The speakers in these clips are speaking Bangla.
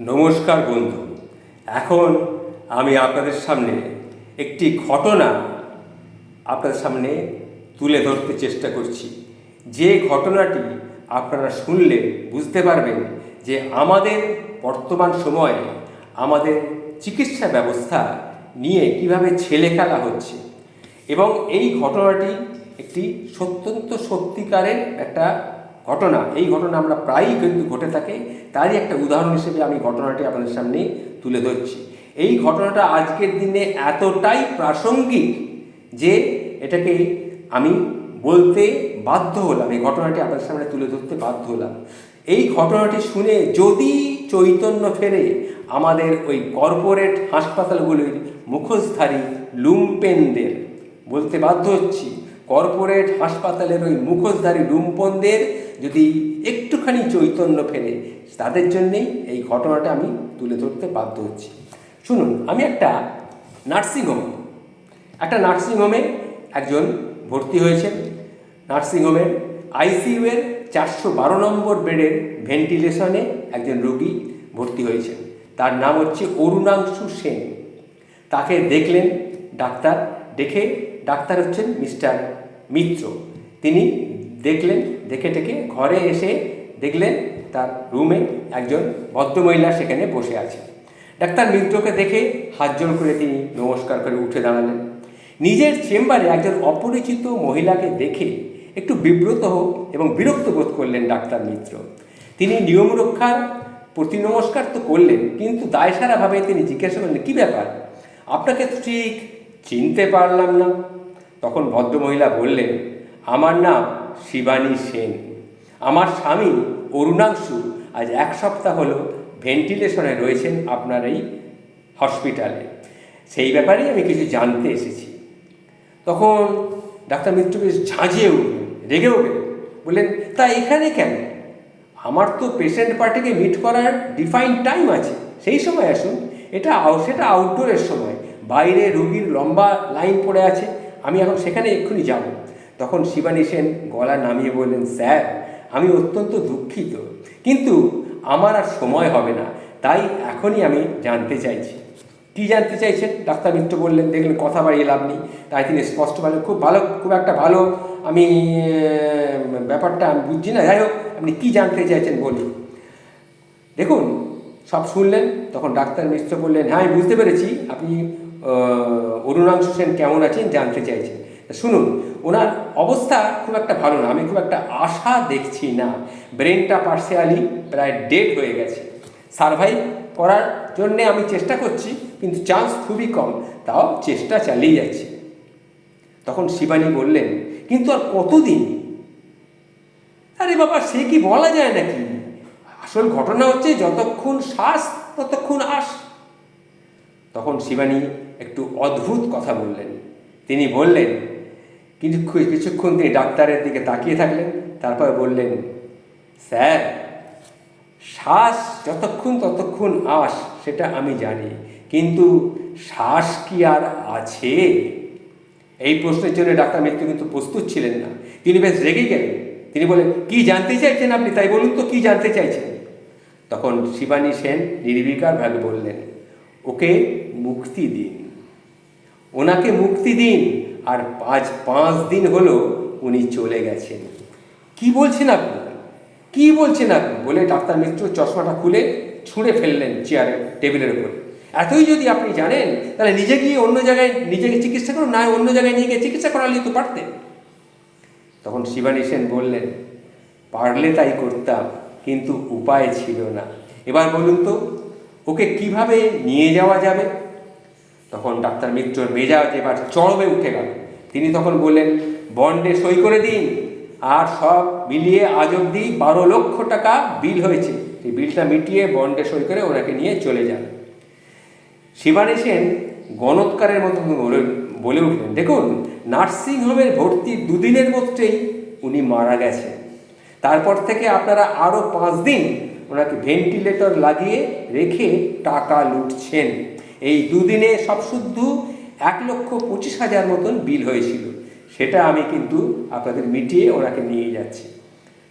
নমস্কার বন্ধু। এখন আমি আপনাদের সামনে একটি ঘটনা আপনাদের সামনে তুলে ধরতে চেষ্টা করছি। যে ঘটনাটি আপনারা শুনলে বুঝতে পারবেন যে আমাদের বর্তমান সময়ে আমাদের চিকিৎসা ব্যবস্থা নিয়ে কীভাবে ছেলে খেলা হচ্ছে এবং এই ঘটনাটি একটি সত্যন্ত সত্যিকারের একটা ঘটনা, এই ঘটনা আমরা প্রায়ই কিন্তু ঘটে থাকে। তারই একটা উদাহরণ হিসেবে আমি ঘটনাটি আপনাদের সামনে তুলে ধরছি। এই ঘটনাটা আজকের দিনে এতটাই প্রাসঙ্গিক যে এটাকে আমি বলতে বাধ্য হলাম, এই ঘটনাটি আপনাদের সামনে তুলে ধরতে বাধ্য হলাম। এই ঘটনাটি শুনে যদি চৈতন্য ফেরে আমাদের ওই কর্পোরেট হাসপাতালগুলির মুখোশধারী লুম্পেনদের, বলতে বাধ্য হচ্ছি কর্পোরেট হাসপাতালের ওই মুখোশধারী লুম্পনদের যদি একটুখানি চৈতন্য ফেরে, তাদের জন্যেই এই ঘটনাটা আমি তুলে ধরতে বাধ্য হচ্ছি। শুনুন, আমি একটা নার্সিংহোম, একটা নার্সিংহোমে একজন ভর্তি হয়েছেন। নার্সিংহোমের আইসিইউয়ের চারশো বারো নম্বর বেডের ভেন্টিলেশনে একজন রোগী ভর্তি হয়েছেন। তার নাম হচ্ছে অরুণাংশু সেন। তাকে দেখলেন ডাক্তার, দেখে ডাক্তার হচ্ছেন মিস্টার মিত্র। তিনি দেখলেন, দেখে টেকে ঘরে এসে দেখলেন তার রুমে একজন ভদ্রমহিলা সেখানে বসে আছে। ডাক্তার মিত্রকে দেখে হাত জোর করে তিনি নমস্কার করে উঠে দাঁড়ালেন। নিজের চেম্বারে একজন অপরিচিত মহিলাকে দেখে একটু বিব্রত হোক এবং বিরক্ত বোধ করলেন ডাক্তার মিত্র। তিনি নিয়ম রক্ষার প্রতি নমস্কার তো করলেন, কিন্তু দায়সারাভাবে তিনি জিজ্ঞাসা করলেন, কী ব্যাপার? আপনাকে তো ঠিক চিনতে পারলাম না। তখন ভদ্রমহিলা বললেন, আমার নাম শিবানী সেন। আমার স্বামী অরুণাংশু আজ এক সপ্তাহ হলো ভেন্টিলেশনে রয়েছেন আপনার এই হসপিটালে। সেই ব্যাপারেই আমি কিছু জানতে এসেছি। তখন ডাক্তার মিত্র বেশ ঝাঁঝিয়ে উঠলেন, রেগেও গেলেন, বললেন, তা এখানে কেন? আমার তো পেশেন্ট পার্টিকে মিট করার ডিফাইন টাইম আছে। সেই সময় আসুন। এটা সেটা আউটডোরের সময়। বাইরে রুগীর লম্বা লাইন পড়ে আছে। আমি এখন সেখানে এক্ষুনি যাব। তখন শিবানী সেন গলা নামিয়ে বললেন, স্যার, আমি অত্যন্ত দুঃখিত। কিন্তু আমার আর সময় হবে না। তাই এখনই আমি জানতে চাইছি। কী জানতে চাইছেন? ডাক্তার মিত্র বললেন। দেখলেন কথা বাড়িয়ে লাভ নেই। তাই তিনি স্পষ্ট বলেন, খুব ভালো, খুব একটা ভালো। আমি ব্যাপারটা আমি বুঝছি না। যাই হোক, আপনি কী জানতে চাইছেন বলি দেখুন, সব শুনলেন। তখন ডাক্তার মিশ্র বললেন হ্যাঁ আমি বুঝতে পেরেছি। আপনি অরুণাংশু সেন কেমন আছেন জানতে চাইছেন। শুনুন ওনার অবস্থা খুব একটা ভালো না, আমি খুব একটা আশা দেখছি না। ব্রেনটা পার্সিয়ালি প্রায় ডেড হয়ে গেছে। সার্ভাইভ করার জন্যে আমি চেষ্টা করছি, কিন্তু চান্স খুবই কম, তাও চেষ্টা চালিয়ে যাচ্ছি। তখন শিবানী বললেন, কিন্তু আর কতদিন? আরে বাবা, সে কি বলা যায় নাকি? আসল ঘটনা হচ্ছে যতক্ষণ শ্বাস, ততক্ষণ আস তখন শিবানী একটু অদ্ভুত কথা বললেন। তিনি বললেন কিন্তু কিছুক্ষণ তিনি ডাক্তারের দিকে তাকিয়ে থাকলেন, তারপর বললেন, স্যার, শ্বাস যতক্ষণ ততক্ষণ আস, সেটা আমি জানি, কিন্তু শ্বাস কি আর আছে? এই প্রশ্নের জন্য ডাক্তার মৃত্যু কিন্তু প্রস্তুত ছিলেন না। তিনি বেশ রেগে গেলেন। তিনি বলেন কি জানতে চাইছেন আপনি? তাই বলুন তো, কি জানতে চাইছেন? তখন শিবানী সেন নির্বিকারভাবে বললেন, ওকে মুক্তি দিন। ওনাকে মুক্তি দিন। আর পাঁচ পাঁচ দিন হলো উনি চলে গেছেন। কি বলছেন আপনি? কি বলছেন আপনি? বলে ডাক্তার মিত্র চশমাটা খুলে ছুঁড়ে ফেললেন চেয়ারে টেবিলের উপরে। এতই যদি আপনি জানেন, তাহলে নিজে গিয়ে অন্য জায়গায় নিজেকে চিকিৎসা করুন, না অন্য জায়গায় নিয়ে গিয়ে চিকিৎসা করালেই তো পারতেন। তখন শিবানী সেন বললেন, পারলে তাই করতাম, কিন্তু উপায় ছিল না। এবার বলুন তো, ওকে কীভাবে নিয়ে যাওয়া যাবে? তখন ডাক্তার মিত্রর মেজাজ এবার চরমে উঠে গেল। তিনি তখন বললেন, বন্ডে সই করে দিন, আর সব মিলিয়ে আজ অবধি বারো লক্ষ টাকা বিল হয়েছে। এই বিলটা মিটিয়ে বন্ডে সই করে ওনাকে নিয়ে চলে যান। শিবানী সেন গণৎকারের মতো বলে উঠলেন, দেখুন নার্সিংহোমের ভর্তি দুদিনের মধ্যেই উনি মারা গেছেন। তারপর থেকে আপনারা আরও পাঁচ দিন ওনাকে ভেন্টিলেটর লাগিয়ে রেখে টাকা লুটছেন। এই দুদিনে সব শুদ্ধ এক লক্ষ পঁচিশ হাজার মতন বিল হয়েছিল। সেটা আমি কিন্তু আপনাদের মিটিয়ে ওনাকে নিয়ে যাচ্ছি।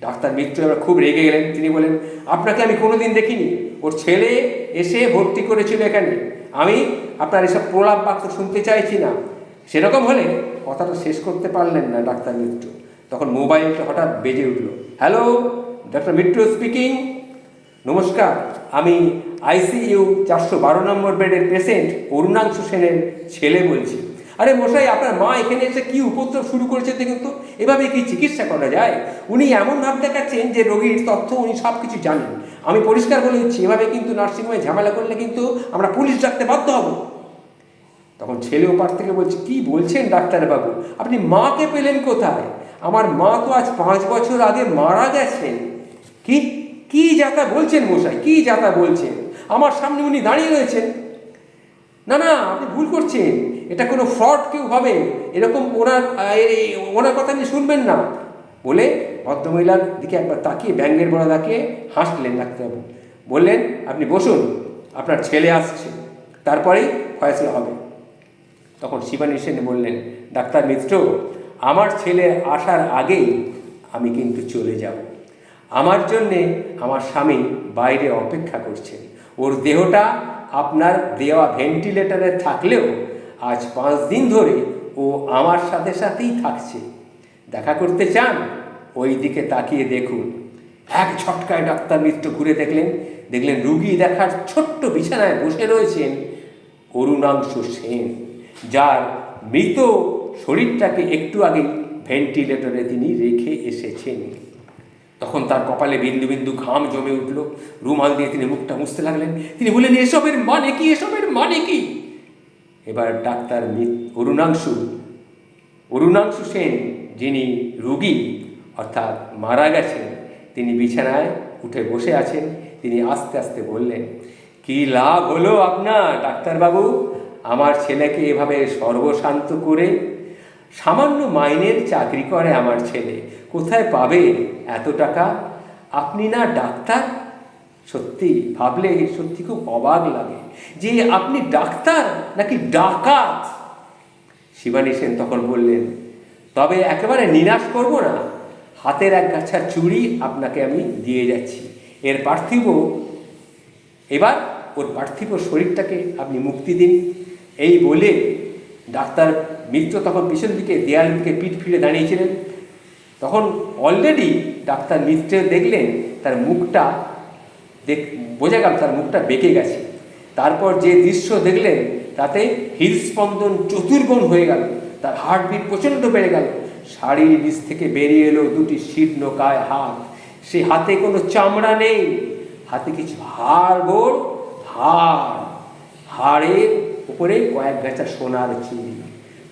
ডাক্তার মিত্র এবার খুব রেগে গেলেন। তিনি বলেন আপনাকে আমি কোনোদিন দেখিনি। ওর ছেলে এসে ভর্তি করেছিল এখানে। আমি আপনার এসব প্রলাপ বাক্য শুনতে চাইছি না। সেরকম হলে কথাটা শেষ করতে পারলেন না ডাক্তার মিত্র। তখন মোবাইলটা হঠাৎ বেজে উঠল। হ্যালো, ডাক্তার মিত্র স্পিকিং নমস্কার, আমি আইসিইউ চারশো বারো নম্বর বেডের পেশেন্ট অরুণাংশু সেনের ছেলে বলছি। আরে মশাই, আপনার মা এখানে এসে কি উপদ্রব শুরু করেছে দেখুন তো? এভাবে কি চিকিৎসা করা যায়? উনি এমন ভাব দেখাচ্ছেন যে রোগীর তথ্য উনি সব কিছু জানেন। আমি পরিষ্কার বলে দিচ্ছি, এভাবে কিন্তু নার্সিংহোমে ঝামেলা করলে কিন্তু আমরা পুলিশ ডাকতে বাধ্য হব। তখন ছেলে ওপার থেকে বলছে, কি বলছেন ডাক্তারবাবু? আপনি মাকে পেলেন কোথায়? আমার মা তো আজ পাঁচ বছর আগে মারা গেছেন। কি? কি যাতা বলছেন মশাই? কি যাতা বলছেন? আমার সামনে উনি দাঁড়িয়ে রয়েছেন। না না, আপনি ভুল করছেন। এটা কোনো ফ্রড কেউ হবে। এরকম ওনার ওনার কথা আপনি শুনবেন না। বলে ভদ্রমহিলার দিকে একবার তাকিয়ে ব্যাঙ্গের বড় তাকিয়ে হাসলেন ডাক্তারবাবু। বললেন, আপনি বসুন, আপনার ছেলে আসছে। তারপরেই ফয়সলা হবে। তখন শিবানী সেন বললেন, ডাক্তার মিত্র, আমার ছেলে আসার আগেই আমি কিন্তু চলে যাব। আমার জন্যে আমার স্বামী বাইরে অপেক্ষা করছেন। ওর দেহটা আপনার দেওয়া ভেন্টিলেটরে থাকলেও আজ পাঁচ দিন ধরে ও আমার সাথে সাথেই থাকছে। দেখা করতে চান? ওই দিকে তাকিয়ে দেখুন। এক ঝটকায় ডাক্তার মিত্র ঘুরে দেখলেন। দেখলেন রুগী দেখার ছোট্ট বিছানায় বসে রয়েছেন অরুণাংশু সেন, যার মৃত শরীরটাকে একটু আগে ভেন্টিলেটরে তিনি রেখে এসেছেন। তখন তার কপালে বিন্দু বিন্দু ঘাম জমে উঠল। রুমাল দিয়ে তিনি মুখটা মুছতে লাগলেন। তিনি বললেন, এসবের মানে কি? এসবের মানে কি? এবার ডাক্তার অরুণাংশু অরুণাংশু সেন, যিনি রুগী, অর্থাৎ মারা গেছেন, তিনি বিছানায় উঠে বসে আছেন। তিনি আস্তে আস্তে বললেন, কি লাভ হলো আপনার, ডাক্তারবাবু? আমার ছেলেকে এভাবে সর্বশান্ত করে সামান্য মাইনের চাকরি করে আমার ছেলে। কোথায় পাবে এত টাকা? আপনি না ডাক্তার? সত্যি ভাবলে সত্যি খুব অবাক লাগে যে আপনি ডাক্তার নাকি ডাকাত? শিবানী সেন তখন বললেন, তবে একেবারে নিরাশ করব না। হাতের এক গাছা চুড়ি আপনাকে আমি দিয়ে যাচ্ছি। এর পার্থিব, এবার ওর পার্থিব শরীরটাকে আপনি মুক্তি দিন। এই বলে ডাক্তার মিত্র তখন পিছন দিকে দেয়াল দিকে পিঠ ফিরে দাঁড়িয়েছিলেন। তখন অলরেডি ডাক্তার মিত্র দেখলেন, তার মুখটা দেখ, বোঝা গেল তার মুখটা বেঁকে গেছে। তারপর যে দৃশ্য দেখলেন, তাতে হৃদস্পন্দন চতুর্গুণ হয়ে গেল, তার হার্টবিট প্রচণ্ড বেড়ে গেল। শাড়ির নিচ থেকে বেরিয়ে এলো দুটি শীর্ণ কায় হাত। সে হাতে কোনো চামড়া নেই, হাতে কিছু হাড় গোড়, হাড়, হাড়ের উপরে কয়েক গাছা সোনার চুড়ি।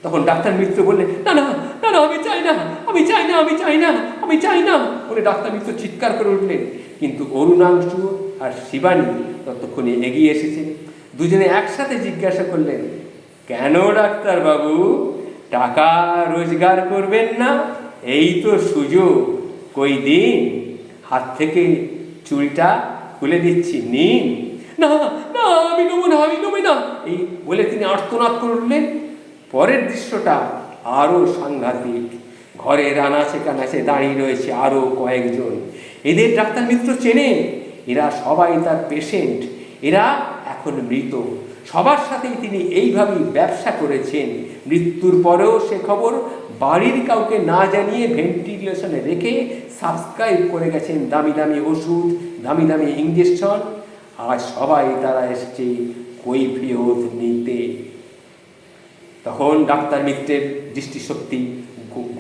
তখন ডাক্তার মিত্র বললেন না না না না, আমি চাই না, আমি চাই না, আমি চাই না, আমি চাই না। বলে ডাক্তার মিত্র চিৎকার করে উঠলেন। কিন্তু অরুণাংশু আর শিবানী ততক্ষণে এগিয়ে এসেছে। দুজনে একসাথে জিজ্ঞাসা করলেন, কেন ডাক্তার বাবু, টাকা রোজগার করবেন না? এই তো সুযোগ। কই দিন? হাত থেকে চুড়িটা খুলে দিচ্ছি, নিন। না না, আমি নেব না, আমি নেব না। এই বলে তিনি আর্তনাদ করে উঠলেন। পরের দৃশ্যটা আরও সাংঘাতিক। ঘরের আনাচে কানাচে দাঁড়িয়ে রয়েছে আরও কয়েকজন। এদের ডাক্তার মিত্র চেনে, এরা সবাই তার পেশেন্ট এরা এখন মৃত। সবার সাথেই তিনি এইভাবেই ব্যবসা করেছেন। মৃত্যুর পরেও সে খবর বাড়ির কাউকে না জানিয়ে ভেন্টিলেশনে রেখে সাবস্ক্রাইব করে গেছেন দামি দামি ওষুধ, দামি দামি ইঞ্জেকশন। আর সবাই তারা এসছে কৈফিয়ত নিতে। তখন ডাক্তার মিত্রের দৃষ্টিশক্তি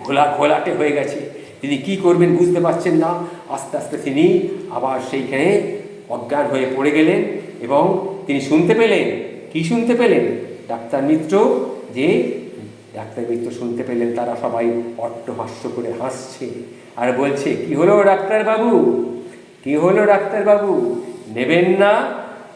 ঘোলা ঘোলাটে হয়ে গেছে। তিনি কি করবেন বুঝতে পারছেন না। আস্তে আস্তে তিনি আবার সেইখানে অজ্ঞান হয়ে পড়ে গেলেন এবং তিনি শুনতে পেলেন। কি শুনতে পেলেন? ডাক্তার মিত্র যে ডাক্তার মিত্র শুনতে পেলেন, তারা সবাই অট্টহাস্য করে হাসছে আর বলছে, কি হলো ডাক্তারবাবু কি হলো ডাক্তারবাবু নেবেন না?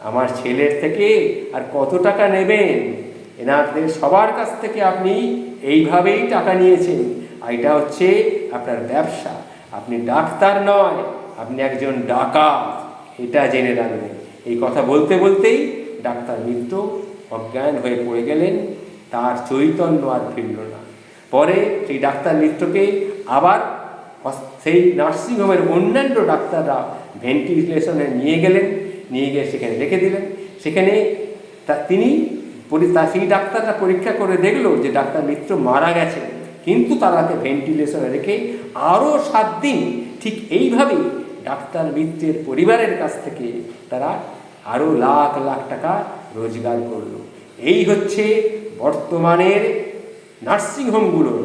আমার ছেলের থেকে আর কত টাকা নেবেন? এনাদের সবার কাছ থেকে আপনি এইভাবেই টাকা নিয়েছেন। আর এটা হচ্ছে আপনার ব্যবসা। আপনি ডাক্তার নয়, আপনি একজন ডাকাত। এটা জেনে রাখবেন। এই কথা বলতে বলতেই ডাক্তার মিত্র অজ্ঞান হয়ে পড়ে গেলেন। তার চৈতন্য আর ফিরল না। পরে সেই ডাক্তার মিত্রকে আবার সেই নার্সিংহোমের অন্যান্য ডাক্তাররা ভেন্টিলেশনে নিয়ে গেলেন। নিয়ে গিয়ে সেখানে রেখে দিলেন। সেখানে তিনি তা সেই ডাক্তাররা পরীক্ষা করে দেখল যে ডাক্তার মিত্র মারা গেছে কিন্তু তারাকে ভেন্টিলেশনে রেখে আরও সাত দিন ঠিক এইভাবেই ডাক্তার মিত্রের পরিবারের কাছ থেকে তারা আরও লাখ লাখ টাকা রোজগার করল। এই হচ্ছে বর্তমানের নার্সিংহোমগুলোর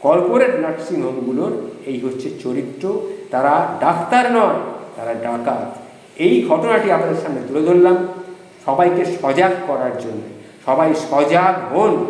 কর্পোরেট নার্সিংহোমগুলোর এই হচ্ছে চরিত্র। তারা ডাক্তার নয়, তারা ডাকাত। এই ঘটনাটি আপনাদের সামনে তুলে ধরলাম। সবাইকে সজাগ করার জন্য। সবাই সজাগ হন।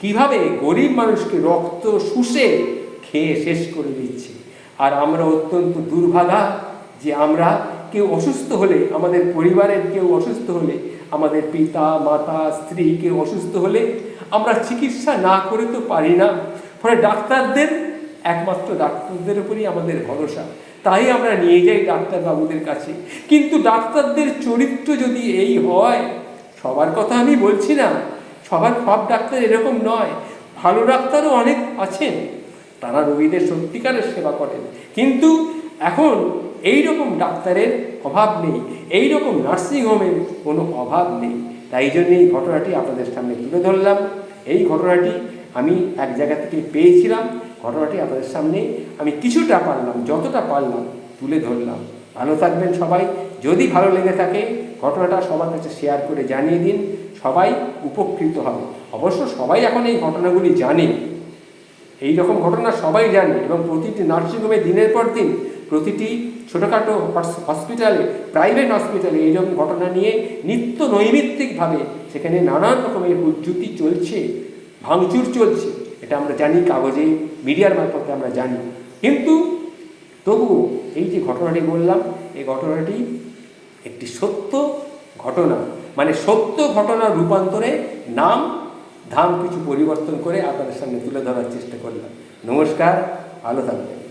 কীভাবে গরিব মানুষকে রক্ত শুষে খেয়ে শেষ করে দিচ্ছে? আর আমরা অত্যন্ত দুর্ভাগা যে আমরা কেউ অসুস্থ হলে, আমাদের পরিবারের কেউ অসুস্থ হলে, আমাদের পিতা, মাতা, স্ত্রী কেউ অসুস্থ হলে আমরা চিকিৎসা না করে তো পারি না। ফলে ডাক্তারদের, একমাত্র ডাক্তারদের উপরই আমাদের ভরসা। তাই আমরা নিয়ে যাই ডাক্তারবাবুদের কাছে। কিন্তু ডাক্তারদের চরিত্র যদি এই হয় সবার কথা আমি বলছি না। সবার সব ডাক্তার এরকম নয়। ভালো ডাক্তারও অনেক আছেন। তারা রোগীদের সত্যিকারের সেবা করেন। কিন্তু এখন এই রকম ডাক্তারের অভাব নেই। এই রকম নার্সিংহোমের কোনো অভাব নেই। তাই জন্য এই ঘটনাটি আপনাদের সামনে তুলে ধরলাম। এই ঘটনাটি আমি এক জায়গা থেকে পেয়েছিলাম। ঘটনাটি আপনাদের সামনে আমি কিছুটা পারলাম, যতটা পারলাম তুলে ধরলাম। ভালো থাকবেন সবাই। যদি ভালো লেগে থাকে, ঘটনাটা সবার কাছে শেয়ার করে জানিয়ে দিন। সবাই উপকৃত হবে। অবশ্য সবাই এখন এই ঘটনাগুলি জানে। এই রকম ঘটনা সবাই জানে এবং প্রতিটি নার্সিংহোমে দিনের পর দিন প্রতিটি ছোটোখাটো হসপিটালে প্রাইভেট হসপিটালে এইরকম ঘটনা নিয়ে নিত্য নৈমিত্তিকভাবে সেখানে নানান রকমের উজ্জুতি চলছে, ভাঙচুর চলছে। এটা আমরা জানি, কাগজে, মিডিয়ার মারফতে আমরা জানি। কিন্তু তবুও এই যে ঘটনাটি বললাম, এই ঘটনাটি একটি সত্য ঘটনা। মানে সত্য ঘটনার রূপান্তরে নাম, ধাম কিছু পরিবর্তন করে আপনাদের সামনে তুলে ধরার চেষ্টা করলাম। নমস্কার, ভালো থাকবেন।